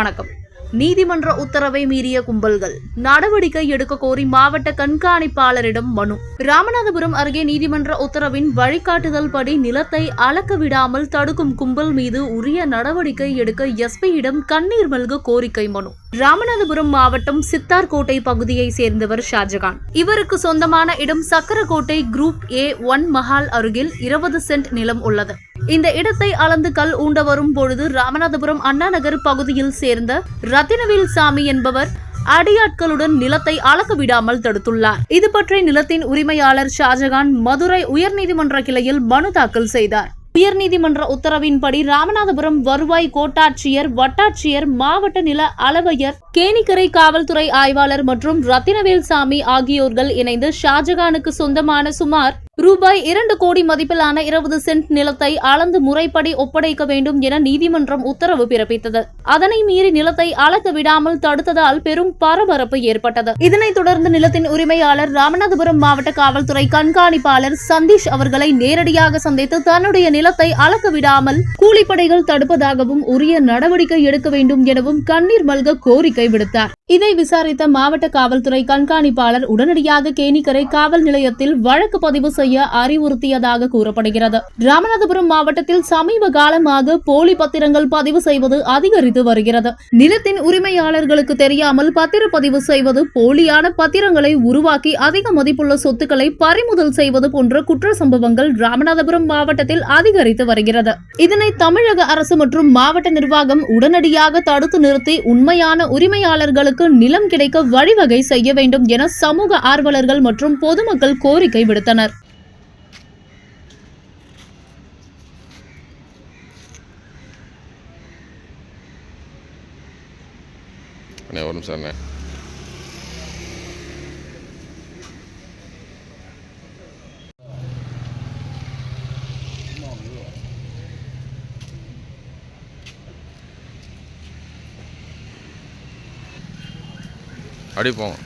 வணக்கம். நீதிமன்ற உத்தரவை மீறிய கும்பல்கள். நடவடிக்கை எடுக்க கோரி மாவட்ட கண்காணிப்பாளரிடம் மனு. ராமநாதபுரம் அருகே நீதிமன்ற உத்தரவின் வழிகாட்டுதல் படி நிலத்தை அளக்க விடாமல் தடுக்கும் கும்பல் மீது உரிய நடவடிக்கை எடுக்க எஸ்பியிடம் கண்ணீர் மல்க கோரிக்கை மனு. ராமநாதபுரம் மாவட்டம் சித்தார்கோட்டை பகுதியை சேர்ந்தவர் ஷாஜகான். இவருக்கு சொந்தமான இடம் Sakkarakottai group A one Mahal அருகில் இருபது சென்ட் நிலம் உள்ளது. இந்த இடத்தை அளந்து கல் ஊண்ட வரும் பொழுது ராமநாதபுரம் அண்ணா நகர் பகுதியில் சேர்ந்த ரத்தினவேல் சாமி என்பவர் அடியாட்களுடன் நிலத்தை அளக்க விடாமல் தடுத்துள்ளார். இது பற்றி நிலத்தின் உரிமையாளர் ஷாஜகான் மதுரை உயர்நீதிமன்ற கிளையில் மனு தாக்கல் செய்தார். உயர்நீதிமன்ற உத்தரவின்படி ராமநாதபுரம் வருவாய் கோட்டாட்சியர் வட்டாட்சியர் மாவட்ட நில அளவையர் கேணிக்கரை காவல்துறை ஆய்வாளர் மற்றும் ரத்தினவேல் சாமி ஆகியோர்கள் இணைந்து ஷாஜகானுக்கு சொந்தமான சுமார் ரூபாய் இரண்டு கோடி மதிப்பிலான இருபது சென்ட் நிலத்தை அளந்து முறைப்படி ஒப்படைக்க வேண்டும் என நீதிமன்றம் உத்தரவு பிறப்பித்தது. அதனை மீறி நிலத்தை அளக்க விடாமல் தடுத்ததால் பெரும் பரபரப்பு ஏற்பட்டது. இதனைத் தொடர்ந்து நிலத்தின் உரிமையாளர் ராமநாதபுரம் மாவட்ட காவல்துறை கண்காணிப்பாளர் சந்தீஷ் அவர்களை நேரடியாக சந்தித்து தன்னுடைய நிலத்தை அளக்க விடாமல் கூலிப்படைகள் தடுப்பதாகவும் உரிய நடவடிக்கை எடுக்க வேண்டும் எனவும் கண்ணீர் மல்க கோரிக்கை விடுத்தார். இதை விசாரித்த மாவட்ட காவல்துறை கண்காணிப்பாளர் உடனடியாக கேணிக்கரை காவல் நிலையத்தில் வழக்கு பதிவு செய்ய அறிவுறுத்தியதாக கூறப்படுகிறது. ராமநாதபுரம் மாவட்டத்தில் சமீப காலமாக போலி பத்திரங்கள் பதிவு செய்வது அதிகரித்து வருகிறது. நிலத்தின் உரிமையாளர்களுக்கு தெரியாமல் பத்திரப்பதிவு செய்வது போலியான பத்திரங்களை உருவாக்கி அதிக மதிப்புள்ள சொத்துக்களை பறிமுதல் செய்வது போன்ற குற்ற சம்பவங்கள் ராமநாதபுரம் மாவட்டத்தில் அதிகரித்து வருகிறது. இதனை தமிழக அரசு மற்றும் மாவட்ட நிர்வாகம் உடனடியாக தடுத்து நிறுத்தி உண்மையான உரிமையாளர்களுக்கு நிலம் கிடைக்க வழிவகை செய்ய வேண்டும் என சமூக ஆர்வலர்கள் மற்றும் பொதுமக்கள் கோரிக்கை விடுத்தனர். ஒரு நிமிஷம் அடிப்போம்.